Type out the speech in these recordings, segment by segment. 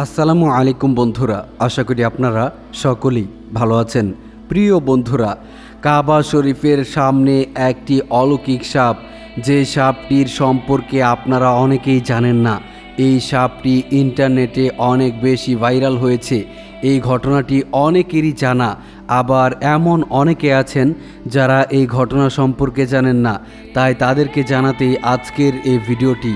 আসসালামু আলাইকুম বন্ধুরা, আশা করি আপনারা সকলেই ভালো আছেন। প্রিয় বন্ধুরা, কাবা শরীফের সামনে একটি অলৌকিক সাপ, যে সাপটির সম্পর্কে আপনারা অনেকেই জানেন না। এই সাপটি ইন্টারনেটে অনেক বেশি ভাইরাল হয়েছে। এই ঘটনাটি অনেকেরই জানা, আবার এমন অনেকে আছেন যারা এই ঘটনা সম্পর্কে জানেন না। তাই তাদেরকে জানাতেই আজকের এই ভিডিওটি।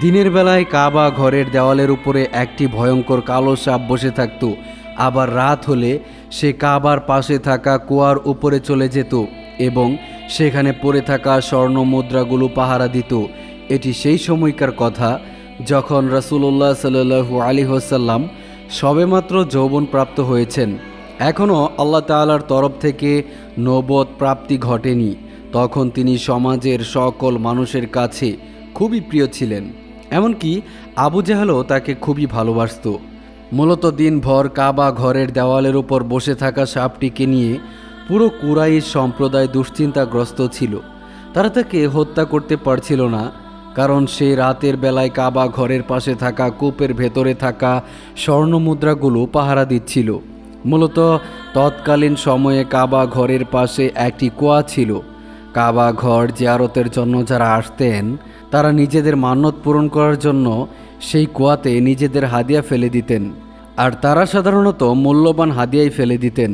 দিনের বেলায় কাবা ঘরের দেওয়ালের উপরে একটি ভয়ঙ্কর কালো সাপ বসে থাকত। আবার রাত হলে সে কাবার পাশে থাকা কুয়ার উপরে চলে যেত এবং সেখানে পড়ে থাকা স্বর্ণ মুদ্রাগুলো পাহারা দিত। এটি সেই সময়কার কথা যখন রাসূলুল্লাহ সাল্লু আলী হোসাল্লাম সবেমাত্র যৌবন প্রাপ্ত হয়েছেন। এখনও আল্লাহ তাআলার তরফ থেকে নবদ প্রাপ্তি ঘটেনি। তখন তিনি সমাজের সকল মানুষের কাছে খুবই প্রিয় ছিলেন। এমনকি আবু জাহালও তাকে খুবই ভালোবাসত। মূলত দিনভর কাবা ঘরের দেওয়ালের উপর বসে থাকা সাপটিকে নিয়ে পুরো কুরাইশ সম্প্রদায় দুশ্চিন্তাগ্রস্ত ছিল। তারা তাকে হত্যা করতে পারছিল না, কারণ সে রাতের বেলায় কাবা ঘরের পাশে থাকা কূপের ভেতরে থাকা স্বর্ণমুদ্রাগুলো পাহারা দিচ্ছিল। মূলত তৎকালীন সময়ে কাবা ঘরের পাশে একটি কুয়া ছিল। কাবা ঘর জিয়ারতের জন্য যারা আসতেন, তারা নিজেদের মান্যত পূরণ করার জন্য সেই কুয়াতে নিজেদের হাদিয়া ফেলে দিতেন। আর তারা সাধারণত মূল্যবান হাদিয়াই ফেলে দিতেন,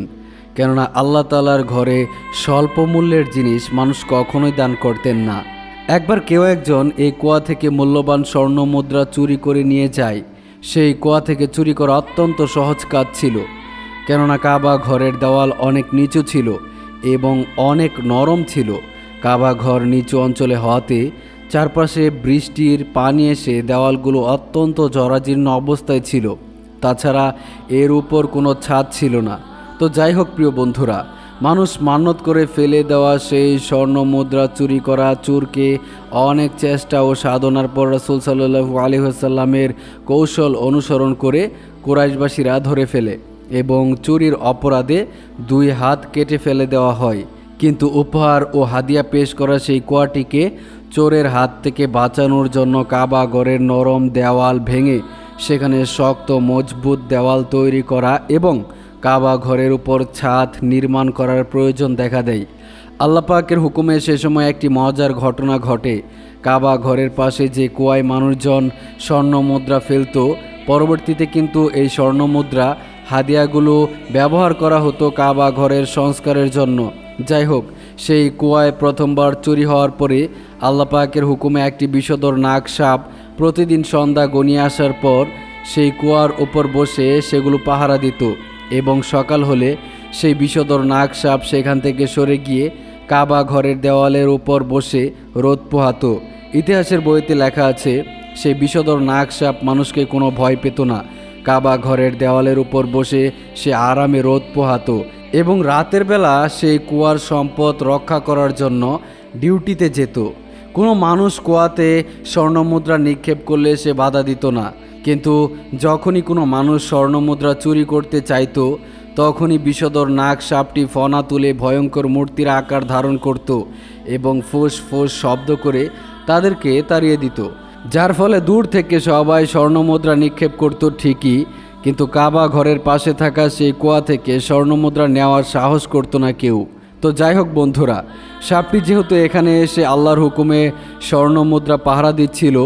কেননা আল্লাহ তালার ঘরে স্বল্প মূল্যের জিনিস মানুষ কখনোই দান করতেন না। একবার কেউ একজন এই কুয়া থেকে মূল্যবান স্বর্ণ মুদ্রা চুরি করে নিয়ে যায়, সেই কুয়া থেকে চুরি করা অত্যন্ত সহজ কাজ ছিল, কেননা কাবা ঘরের দেওয়াল অনেক নিচু ছিল এবং অনেক নরম ছিল। কাবা ঘর নিচু অঞ্চলে হওয়াতে চারপাশে বৃষ্টির পানি এসে দেওয়ালগুলো অত্যন্ত জরাজীর্ণ অবস্থায় ছিল। তাছাড়া এর উপর কোনো ছাদ ছিল না। তো যাই হোক প্রিয় বন্ধুরা, মানুষ মান্যত করে ফেলে দেওয়া সেই স্বর্ণ মুদ্রা চুরি করা চুরকে অনেক চেষ্টা ও সাধনার পর রসুল সাল্লু আলহিহাসাল্লামের কৌশল অনুসরণ করে কোরাইশবাসীরা ধরে ফেলে। এবং চুরির অপরাধে দুই হাত কেটে ফেলে দেওয়া হয়। কিন্তু উপহার ও হাদিয়া পেশ করা সেই কুয়াটিকে চোরের হাত থেকে বাঁচানোর জন্য কাবা ঘরের নরম দেওয়াল ভেঙে সেখানে শক্ত, মজবুত দেওয়াল তৈরি করা এবং কাবা ঘরের উপর ছাদ নির্মাণ করার প্রয়োজন দেখা দেয়। আল্লাপাকের হুকুমে সে সময় একটি মজার ঘটনা ঘটে। কাবা ঘরের পাশে যে কুয়ায় মানুষজন স্বর্ণ মুদ্রা ফেলত, পরবর্তীতে কিন্তু এই স্বর্ণ মুদ্রা হাদিয়াগুলো ব্যবহার করা হতো কাবা ঘরের সংস্কারের জন্য। যাই হোক সেই কুয়ায় প্রথমবার চুরি হওয়ার পরে আল্লাপাকের হুকুমে একটি বিষধর নাগ সাপ প্রতিদিন সন্ধ্যা গনিয়ে আসার পর সেই কুয়ার ওপর বসে সেগুলো পাহারা দিত এবং সকাল হলে সেই বিষধর নাগ সাপ সেখান থেকে সরে গিয়ে কাবা ঘরের দেওয়ালের উপর বসে রোদ পোহাতো। ইতিহাসের বইতে লেখা আছে, সেই বিষধর নাগ সাপ মানুষকে কোনো ভয় পেত না কাবা ঘরের দেওয়ালের উপর বসে সে আরামে রোদ পোহাতো এবং রাতের বেলা সেই কুয়ার সম্পদ রক্ষা করার জন্য ডিউটিতে যেত। কোনো মানুষ কুয়াতে স্বর্ণমুদ্রা নিক্ষেপ করলে সে বাধা দিত না। কিন্তু যখনই কোনো মানুষ স্বর্ণমুদ্রা চুরি করতে চাইতো, তখনই বিষধর নাক সাপটি ফনা তুলে ভয়ঙ্কর মূর্তির আকার ধারণ করত এবং ফোঁস ফোঁস শব্দ করে তাদেরকে তাড়িয়ে দিত। যার ফলে দূর থেকে সবাই স্বর্ণমুদ্রা নিক্ষেপ করত ঠিকই, কিন্তু কাবা ঘরের পাশে থাকা সেই কুয়া থেকে স্বর্ণমুদ্রা নেওয়ার সাহস করতো না কেউ। তো যাই হোক বন্ধুরা, সাপটি যেহেতু এখানে এসে আল্লাহর হুকুমে স্বর্ণমুদ্রা পাহারা দিচ্ছিল,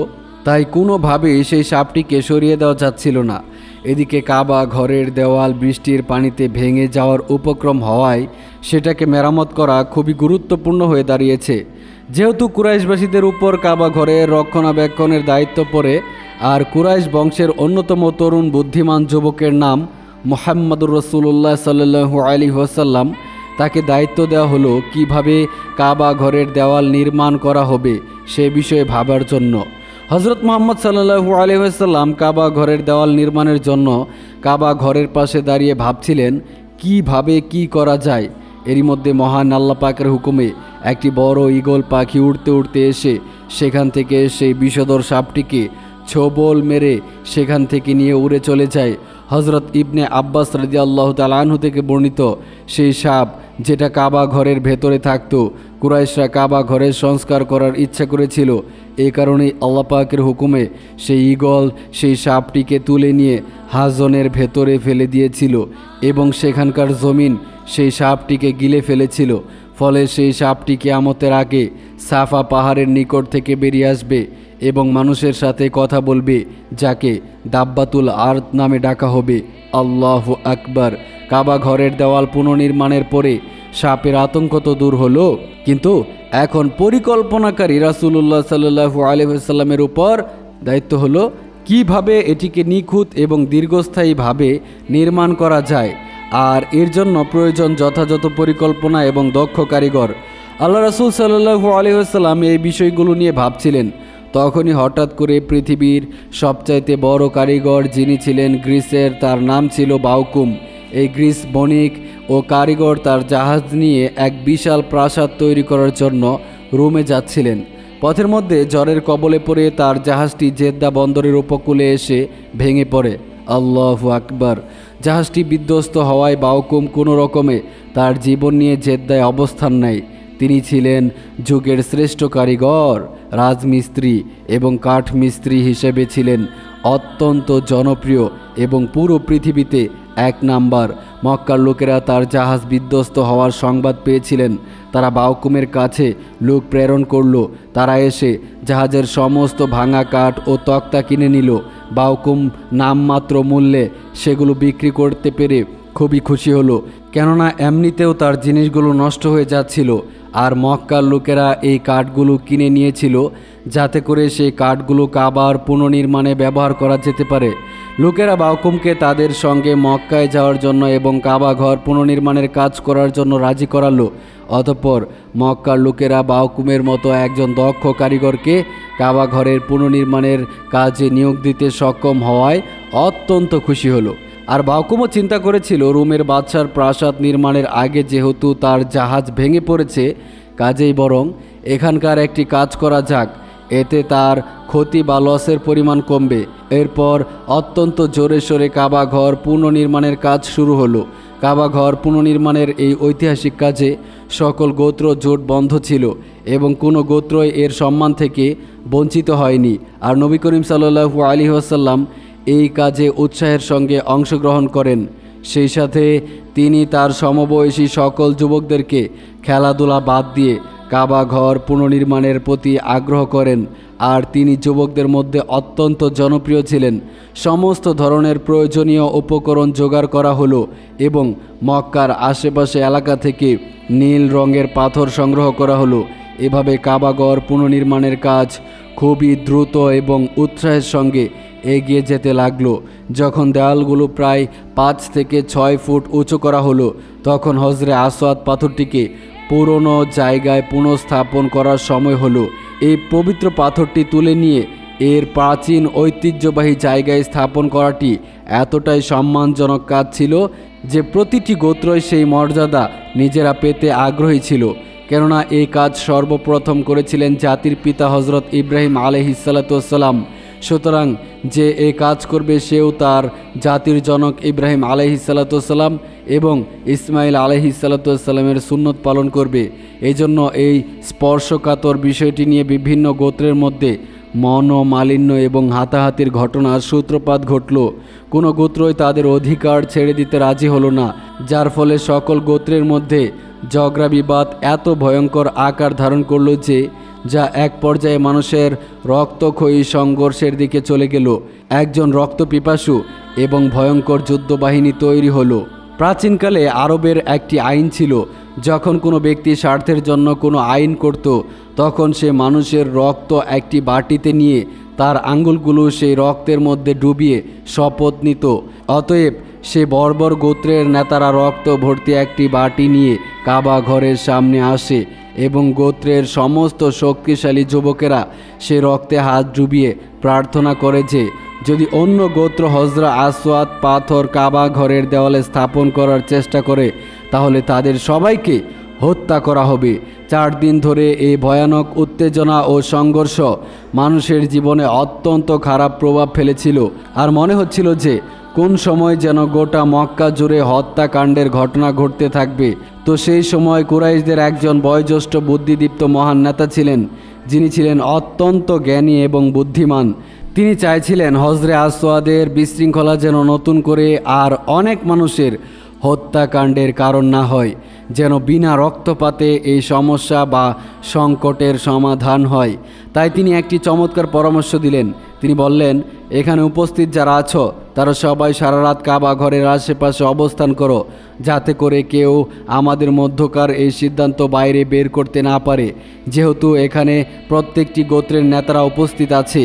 তাই কোনোভাবেই সেই সাপটিকে সরিয়ে দেওয়া যাচ্ছিল না। এদিকে কাবা ঘরের দেওয়াল বৃষ্টির পানিতে ভেঙে যাওয়ার উপক্রম হওয়ায় সেটাকে মেরামত করা খুবই গুরুত্বপূর্ণ হয়ে দাঁড়িয়েছে। যেহেতু কুরাইশবাসীদের উপর কাবা ঘরের রক্ষণাবেক্ষণের দায়িত্ব পড়ে, আর কুরাইশ বংশের অন্যতম তরুণ বুদ্ধিমান যুবকের নাম মোহাম্মদুর রসুল্লাহ সাল্লু আলী ওসাল্লাম তাকে দায়িত্ব দেওয়া হলো কীভাবে কাবা ঘরের দেওয়াল নির্মাণ করা হবে সে বিষয়ে ভাবার জন্য। হজরত মোহাম্মদ সাল্লু আলহাম কাবা ঘরের দেওয়াল নির্মাণের জন্য কাবা ঘরের পাশে দাঁড়িয়ে ভাবছিলেন, কীভাবে কি করা যায়? এরই মধ্যে মহান আল্লাহ পাকের হুকুমে একটি বড় ইগল পাখি উড়তে উড়তে এসে সেখান থেকে সেই বিষধর সাপটিকে ছোবল মেরে সেখান থেকে নিয়ে উড়ে চলে যায়। হজরত ইবনে আব্বাস রাজি আল্লাহ তালাহু থেকে বর্ণিত সেই সাপ যেটা কাবা ঘরের ভেতরে থাকতো কুরাইশরা কাবা ঘরের সংস্কার করার ইচ্ছা করেছিল। এই কারণেই আল্লাপাকের হুকুমে সেই ঈগল, সেই সাপটিকে তুলে নিয়ে হাজনের ভেতরে ফেলে দিয়েছিল এবং সেখানকার জমিন সেই সাপটিকে গিলে ফেলেছিল। ফলে সেই সাপটি কেয়ামতের আগে সাফা পাহাড়ের নিকট থেকে বেরিয়ে আসবে এবং মানুষের সাথে কথা বলবে, যাকে দাব্বাতুল আর্ত নামে ডাকা হবে। আল্লাহ আকবার। কাবা ঘরের দেওয়াল পুনর্নির্মাণের পরে সাপের আতঙ্ক তো দূর হলো, কিন্তু এখন পরিকল্পনাকারী রাসুল্লাহ সাল্লু আলহামের উপর দায়িত্ব হলো কীভাবে এটিকে নিখুঁত এবং দীর্ঘস্থায়ীভাবে নির্মাণ করা যায়, আর এর জন্য প্রয়োজন যথাযথ পরিকল্পনা এবং দক্ষ কারিগর। আল্লাহ রাসুল সাল্লু আলহাম এই বিষয়গুলো নিয়ে ভাবছিলেন। তখনই হঠাৎ করে পৃথিবীর সবচাইতে বড় কারিগর যিনি ছিলেন গ্রিসের, তার নাম ছিল বাউকুম। এই গ্রিস বণিক ও কারিগর তার জাহাজ নিয়ে এক বিশাল প্রাসাদ তৈরি করার জন্য রোমে যাচ্ছিলেন। পথের মধ্যে জ্বরের কবলে পড়ে তার জাহাজটি জেদ্দা বন্দরের উপকূলে এসে ভেঙে পড়ে। আল্লাহ আকবার। জাহাজটি বিধ্বস্ত হওয়ায় বাউকুম কোনো রকমে তার জীবন নিয়ে জেদ্দায় অবস্থান নেয়। তিনি ছিলেন যুগের শ্রেষ্ঠ কারিগর, রাজমিস্ত্রি এবং কাঠমিস্ত্রি হিসেবে ছিলেন অত্যন্ত জনপ্রিয় এবং পুরো পৃথিবীতে এক নাম্বার। মক্কার লোকেরা তার জাহাজ বিধ্বস্ত হওয়ার সংবাদ পেয়েছিলেন। তারা বাউকুমের কাছে লোক প্রেরণ করল। তারা এসে জাহাজের সমস্ত ভাঙা কাঠ ও তক্তা কিনে নিল। বাউকুম নামমাত্র মূল্যে সেগুলো বিক্রি করতে পেরে খুবই খুশি হলো, কেননা এমনিতেও তার জিনিসগুলো নষ্ট হয়ে যাচ্ছিল আর মক্কার লোকেরা এই কাঠগুলো কিনে নিয়েছিল যাতে করে সেই কাঠগুলো কাবার পুনর্নির্মাণে ব্যবহার করা যেতে পারে। লোকেরা বাউকুমকে তাদের সঙ্গে মক্কায় যাওয়ার জন্য এবং কাবা ঘর পুনর্নির্মাণের কাজ করার জন্য রাজি করালো। অতঃপর মক্কার লোকেরা বাউকুমের মতো একজন দক্ষ কারিগরকে কাবা ঘরের পুনর্নির্মাণের কাজে নিয়োগ দিতে সক্ষম হওয়ায় অত্যন্ত খুশি হলো। আর বাউকুমও চিন্তা করেছিল, রোমের বাদশার প্রাসাদ নির্মাণের আগে যেহেতু তার জাহাজ ভেঙে পড়েছে, কাজেই বরং এখানকার একটি কাজ করা যাক, এতে তার ক্ষতি বা লসের পরিমাণ কমবে। এরপর অত্যন্ত জোরে সোরে কাবা ঘর পুনর্নির্মাণের কাজ শুরু হলো। কাবা ঘর পুনর্নির্মাণের এই ঐতিহাসিক কাজে সকল গোত্র জোট বন্ধ ছিল এবং কোনো গোত্রই এর সম্মান থেকে বঞ্চিত হয়নি। আর নবী করিম সাল্লু আলী আসাল্লাম এই কাজে উৎসাহের সঙ্গে অংশগ্রহণ করেন। সেই সাথে তিনি তার সমবয়সী সকল যুবকদেরকে খেলাধুলা বাদ দিয়ে কাবা ঘর পুনর্নির্মাণের প্রতি আগ্রহ করেন আর তিনি যুবকদের মধ্যে অত্যন্ত জনপ্রিয় ছিলেন। সমস্ত ধরনের প্রয়োজনীয় উপকরণ জোগাড় করা হলো এবং মক্কার আশেপাশে এলাকা থেকে নীল রঙের পাথর সংগ্রহ করা হলো। এভাবে কাবাগর পুনর্নির্মাণের কাজ খুবই দ্রুত এবং উৎসাহের সঙ্গে এগিয়ে যেতে লাগল। যখন দেওয়ালগুলো প্রায় পাঁচ থেকে ছয় ফুট উঁচু করা হলো, তখন হজরে আসওয়াদ পাথরটিকে পুরনো জায়গায় পুনঃস্থাপন করার সময় হলো। এই পবিত্র পাথরটি তুলে নিয়ে এর প্রাচীন ঐতিহ্যবাহী জায়গায় স্থাপন করাটি এতটাই সম্মানজনক কাজ ছিল যে প্রতিটি গোত্রই সেই মর্যাদা নিজেরা পেতে আগ্রহী ছিল। কেননা এই কাজ সর্বপ্রথম করেছিলেন জাতির পিতা হজরত ইব্রাহিম আলহিসাল্লাম সুতরাং যে এ কাজ করবে সেও তার জাতির জনক ইব্রাহিম আলহিসাল্লাম এবং ইসমাইল আলহিসাল্লামের সুন্নত পালন করবে। এই জন্য এই স্পর্শকাতর বিষয়টি নিয়ে বিভিন্ন গোত্রের মধ্যে মন মালিন্য এবং হাতাহাতির ঘটনার সূত্রপাত ঘটল। কোনো গোত্রই তাদের অধিকার ছেড়ে দিতে রাজি হলো না, যার ফলে সকল গোত্রের মধ্যে ঝগড়া বিবাদ এত ভয়ঙ্কর আকার ধারণ করল যে যা এক পর্যায়ে মানুষের রক্তক্ষয়ী সংঘর্ষের দিকে চলে গেল। একজন রক্তপিপাসু এবং ভয়ঙ্কর যুদ্ধবাহিনী তৈরি হলো। প্রাচীনকালে আরবের একটি আইন ছিল, যখন কোনো ব্যক্তি স্বার্থের জন্য কোনো আইন করত, তখন সে মানুষের রক্ত একটি বাটিতে নিয়ে তার আঙ্গুলগুলো সেই রক্তের মধ্যে ডুবিয়ে শপথ নিত। অতএব সে বর্বর গোত্রের নেতারা রক্ত ভর্তি একটি বাটি নিয়ে কাবা ঘরের সামনে আসে এবং গোত্রের সমস্ত শক্তিশালী যুবকেরা সে রক্তে হাত ডুবিয়ে প্রার্থনা করে যে যদি অন্য গোত্র হজরা আসওয়াদ পাথর কাবা ঘরের দেওয়ালে স্থাপন করার চেষ্টা করে, তাহলে তাদের সবাইকে হত্যা করা হবে। চার দিন ধরে এই ভয়ানক উত্তেজনা ও সংঘর্ষ মানুষের জীবনে অত্যন্ত খারাপ প্রভাব ফেলেছিল। আর মনে হচ্ছিল যে কোন সময় যেন গোটা মক্কা জুড়ে হত্যাকাণ্ডের ঘটনা ঘটতে থাকবে? তো সেই সময় কুরাইশদের একজন বয়োজ্যেষ্ঠ বুদ্ধিদীপ্ত মহান নেতা ছিলেন, যিনি ছিলেন অত্যন্ত জ্ঞানী এবং বুদ্ধিমান। তিনি চাইছিলেন হজরে আসওয়াদের বিশৃঙ্খলা যেন নতুন করে আর অনেক মানুষের হত্যাকাণ্ডের কারণ না হয়, যেন বিনা রক্তপাতে এই সমস্যা বা সংকটের সমাধান হয়। তাই তিনি একটি চমৎকার পরামর্শ দিলেন। তিনি বললেন, এখানে উপস্থিত যারা আছো তারা সবাই সারা রাত কাবা ঘরের আশেপাশে অবস্থান করো, যাতে করে কেউ আমাদের মধ্যকার এই সিদ্ধান্ত বাইরে বের করতে না পারে। যেহেতু এখানে প্রত্যেকটি গোত্রের নেতারা উপস্থিত আছে।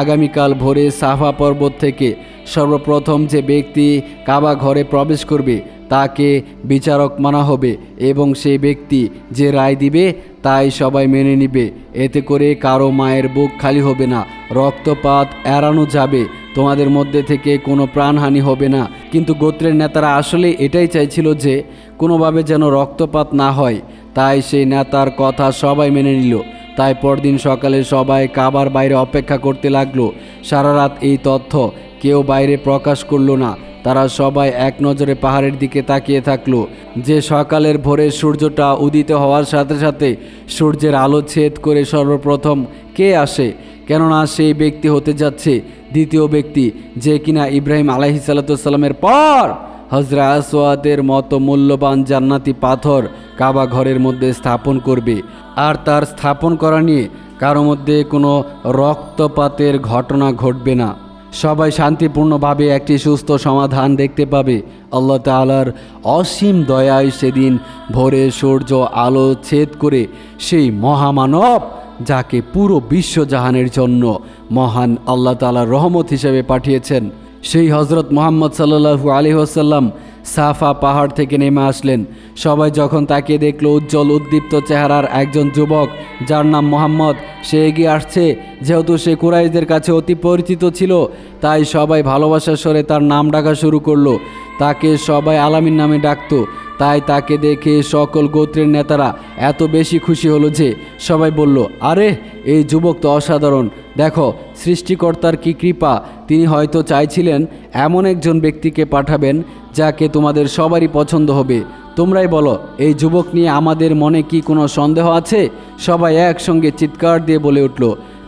আগামীকাল ভোরে সাফা পর্বত থেকে সর্বপ্রথম যে ব্যক্তি কাবা ঘরে প্রবেশ করবে, তাকে বিচারক মানা হবে এবং সেই ব্যক্তি যে রায় দিবে, তাই সবাই মেনে নিবে। এতে করে কারও মায়ের বুক খালি হবে না, রক্তপাত এড়ানো যাবে। তোমাদের মধ্যে থেকে কোনো প্রাণহানি হবে না। কিন্তু গোত্রের নেতারা আসলে এটাই চাইছিল যে, কোনোভাবে যেন রক্তপাত না হয়। তাই সেই নেতার কথা সবাই মেনে নিল। তাই পরদিন সকালে সবাই কাবার বাইরে অপেক্ষা করতে লাগল। সারা রাত এই তথ্য কেউ বাইরে প্রকাশ করল না। তারা সবাই এক নজরে পাহাড়ের দিকে তাকিয়ে থাকল। যে সকালের ভোরে সূর্যটা উদিত হওয়ার সাথে সাথে সূর্যের আলো ছেদ করে সর্বপ্রথম কে আসে? কেননা সেই ব্যক্তি হতে যাচ্ছে দ্বিতীয় ব্যক্তি, যে কিনা ইব্রাহিম আলাহি সাল্লামের পর হজরা আসওয়াদের মতো মূল্যবান জান্নাতি পাথর কাবা ঘরের মধ্যে স্থাপন করবে। আর তার স্থাপন করা নিয়ে কারও মধ্যে কোনো রক্তপাতের ঘটনা ঘটবে না। সবাই শান্তিপূর্ণভাবে একটি সুস্থ সমাধান দেখতে পাবে। আল্লাহ তালার অসীম দয়ায় সেদিন ভোরে সূর্য আলো ছেদ করে সেই মহামানব যাকে পুরো বিশ্বজাহানের জন্য মহান আল্লাহ তালার রহমত হিসেবে পাঠিয়েছেন। সেই হজরত মোহাম্মদ সাল্লু আলী ওসাল্লাম সাফা পাহাড় থেকে নেমে আসলেন। সবাই যখন তাকে দেখল, উজ্জ্বল, উদ্দীপ্ত চেহারার একজন যুবক, যার নাম মোহাম্মদ, সে এগিয়ে আসছে। যেহেতু সে কুরাইশদের কাছে অতি পরিচিত ছিল, তাই সবাই ভালোবাসার স্বরে তার নাম ডাকা শুরু করল। তাকে সবাই আলামিন নামে ডাকতো। তাই তাকে দেখে সকল গোত্রের নেতারা এত বেশি খুশি হলো যে সবাই বলল, আরে, এই যুবক তো অসাধারণ। দেখো, সৃষ্টিকর্তার কি কৃপা। তিনি হয়তো চাইছিলেন এমন একজন ব্যক্তিকে পাঠাবেন যাকে তোমাদের সবারই পছন্দ হবে। তোমরাই বলো, এই যুবক নিয়ে আমাদের মনে কি কোনো সন্দেহ আছে? সবাই একসঙ্গে চিৎকার দিয়ে বলে উঠল,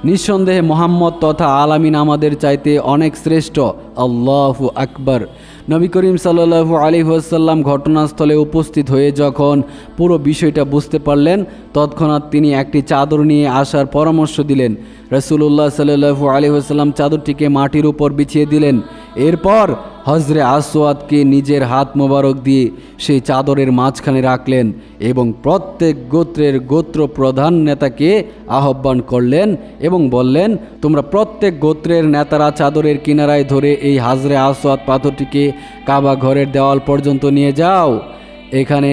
নিঃসন্দেহে মোহাম্মদ তথা আলামিন আমাদের চাইতে অনেক শ্রেষ্ঠ। আল্লাহু আকবর। নবী করিম সাল্লু আলী ঘটনাস্থলে উপস্থিত হয়ে যখন পুরো বিষয়টা বুঝতে পারলেন, তৎক্ষণাৎ তিনি একটি চাদর নিয়ে আসার পরামর্শ দিলেন। রসুল্লাহ সাল্লু আলী ওয়াসাল্লাম চাদরটিকে মাটির উপর বিছিয়ে দিলেন। এরপর হজরে আসওয়াদকে নিজের হাত মোবারক দিয়ে সেই চাদরের মাঝখানে রাখলেন এবং প্রত্যেক গোত্রের গোত্র প্রধান নেতাকে আহ্বান করলেন এবং বললেন, তোমরা প্রত্যেক গোত্রের নেতারা চাদরের কিনারায় ধরে এই হাজরে আসওয়াদ পাথরটিকে কাবা ঘরের দেওয়াল পর্যন্ত নিয়ে যাও। এখানে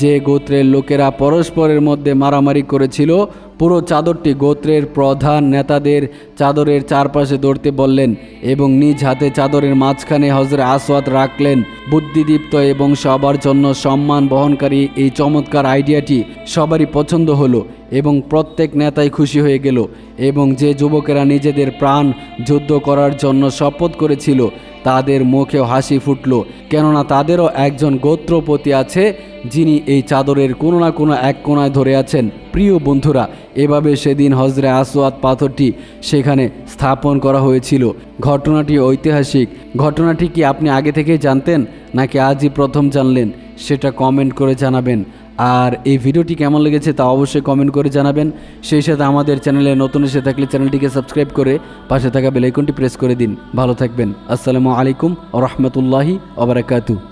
যে গোত্রের লোকেরা পরস্পরের মধ্যে মারামারি করেছিল পুরো চাদরটি গোত্রের প্রধান নেতাদের চাদরের চারপাশে দৌড়তে বললেন এবং নিজ হাতে চাদরের মাঝখানে হজরে আসওয়াত রাখলেন। বুদ্ধিদীপ্ত এবং সবার জন্য সম্মান বহনকারী এই চমৎকার আইডিয়াটি সবারই পছন্দ হলো এবং প্রত্যেক নেতাই খুশি হয়ে গেল এবং যে যুবকেরা নিজেদের প্রাণ যুদ্ধ করার জন্য শপথ করেছিল তাদের মুখেও হাসি ফুটল, কেননা তাদেরও একজন গোত্রপতি আছে, যিনি এই চাদরের কোনো না কোনো এক কোনায় ধরে আছেন। প্রিয় বন্ধুরা, এভাবে সেদিন হজরে আসওয়াত পাথরটি সেখানে স্থাপন করা হয়েছিল। ঘটনাটি ঐতিহাসিক। ঘটনাটি কি আপনি আগে থেকেই জানতেন, নাকি আজই প্রথম জানলেন? সেটা কমেন্ট করে জানাবেন। আর এই ভিডিওটি কেমন লেগেছে তা অবশ্যই কমেন্ট করে জানাবেন। সেই সাথে আমাদের চ্যানেলে নতুন এসে থাকলে চ্যানেলটিকে সাবস্ক্রাইব করে পাশে থাকা বেলাইকনটি প্রেস করে দিন। ভালো থাকবেন। আসসালামু আলাইকুম ও রহমতুল্লাহি ওবরাকাতু